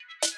you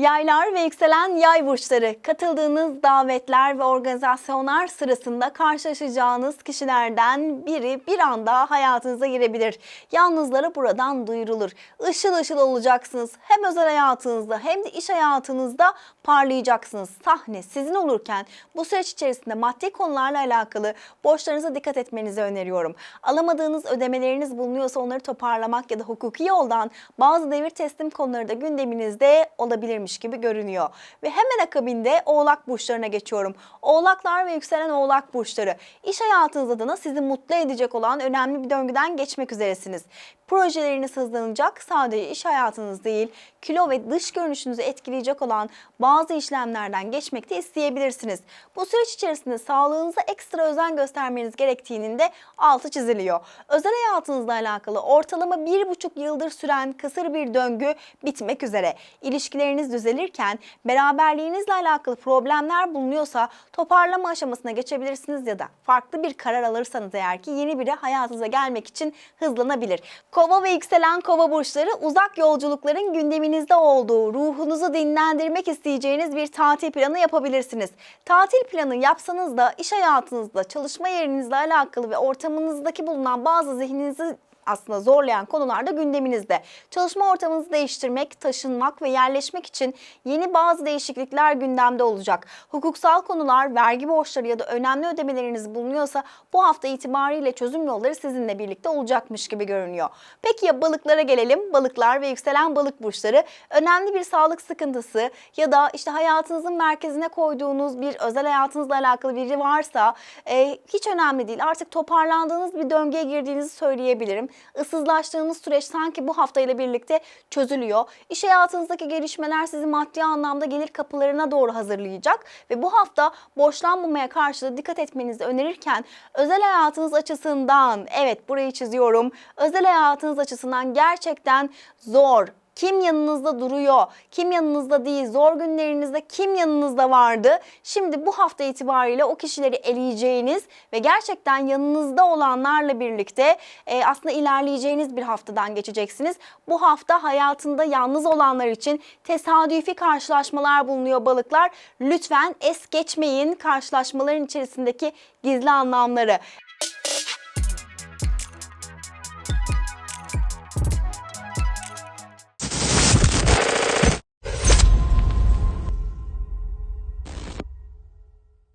Yaylar ve yükselen yay burçları katıldığınız davetler ve organizasyonlar sırasında karşılaşacağınız kişilerden biri bir anda hayatınıza girebilir. Yalnızlara buradan duyurulur. Işıl ışıl olacaksınız. Hem özel hayatınızda hem de iş hayatınızda parlayacaksınız. Sahne sizin olurken bu süreç içerisinde maddi konularla alakalı borçlarınıza dikkat etmenizi öneriyorum. Alamadığınız ödemeleriniz bulunuyorsa onları toparlamak ya da hukuki yoldan bazı devir teslim konuları da gündeminizde olabilirmiş gibi görünüyor. Ve hemen akabinde oğlak burçlarına geçiyorum. Oğlaklar ve yükselen oğlak burçları. İş hayatınız adına sizi mutlu edecek olan önemli bir döngüden geçmek üzeresiniz. Projeleriniz hızlanacak. Sadece iş hayatınız değil, kilo ve dış görünüşünüzü etkileyecek olan bazı işlemlerden geçmek de isteyebilirsiniz. Bu süreç içerisinde sağlığınıza ekstra özen göstermeniz gerektiğinin de altı çiziliyor. Özel hayatınızla alakalı ortalama bir buçuk yıldır süren kısır bir döngü bitmek üzere. İlişkileriniz düzelirken beraberliğinizle alakalı problemler bulunuyorsa toparlama aşamasına geçebilirsiniz ya da farklı bir karar alırsanız eğer ki yeni biri hayatınıza gelmek için hızlanabilir. Kova ve yükselen kova burçları uzak yolculukların gündeminizde olduğu, ruhunuzu dinlendirmek isteyeceğiniz bir tatil planı yapabilirsiniz. Tatil planı yapsanız da iş hayatınızda, çalışma yerinizle alakalı ve ortamınızdaki bulunan bazı zihninizi aslında zorlayan konular da gündeminizde. Çalışma ortamınızı değiştirmek, taşınmak ve yerleşmek için yeni bazı değişiklikler gündemde olacak. Hukuksal konular, vergi borçları ya da önemli ödemeleriniz bulunuyorsa bu hafta itibariyle çözüm yolları sizinle birlikte olacakmış gibi görünüyor. Peki ya balıklara gelelim. Balıklar ve yükselen balık burçları önemli bir sağlık sıkıntısı ya da işte hayatınızın merkezine koyduğunuz bir özel hayatınızla alakalı biri varsa e, hiç önemli değil. Artık toparlandığınız bir döngüye girdiğinizi söyleyebilirim. Issızlaştığınız süreç sanki bu hafta ile birlikte çözülüyor. İş hayatınızdaki gelişmeler sizi maddi anlamda gelir kapılarına doğru hazırlayacak ve bu hafta borçlanmamaya karşı da dikkat etmenizi önerirken özel hayatınız açısından evet burayı çiziyorum. Özel hayatınız açısından gerçekten zor, kim yanınızda duruyor, kim yanınızda değil, zor günlerinizde kim yanınızda vardı. Şimdi bu hafta itibariyle o kişileri eleyeceğiniz ve gerçekten yanınızda olanlarla birlikte e, aslında ilerleyeceğiniz bir haftadan geçeceksiniz. Bu hafta hayatında yalnız olanlar için tesadüfi karşılaşmalar bulunuyor balıklar. Lütfen es geçmeyin karşılaşmaların içerisindeki gizli anlamları.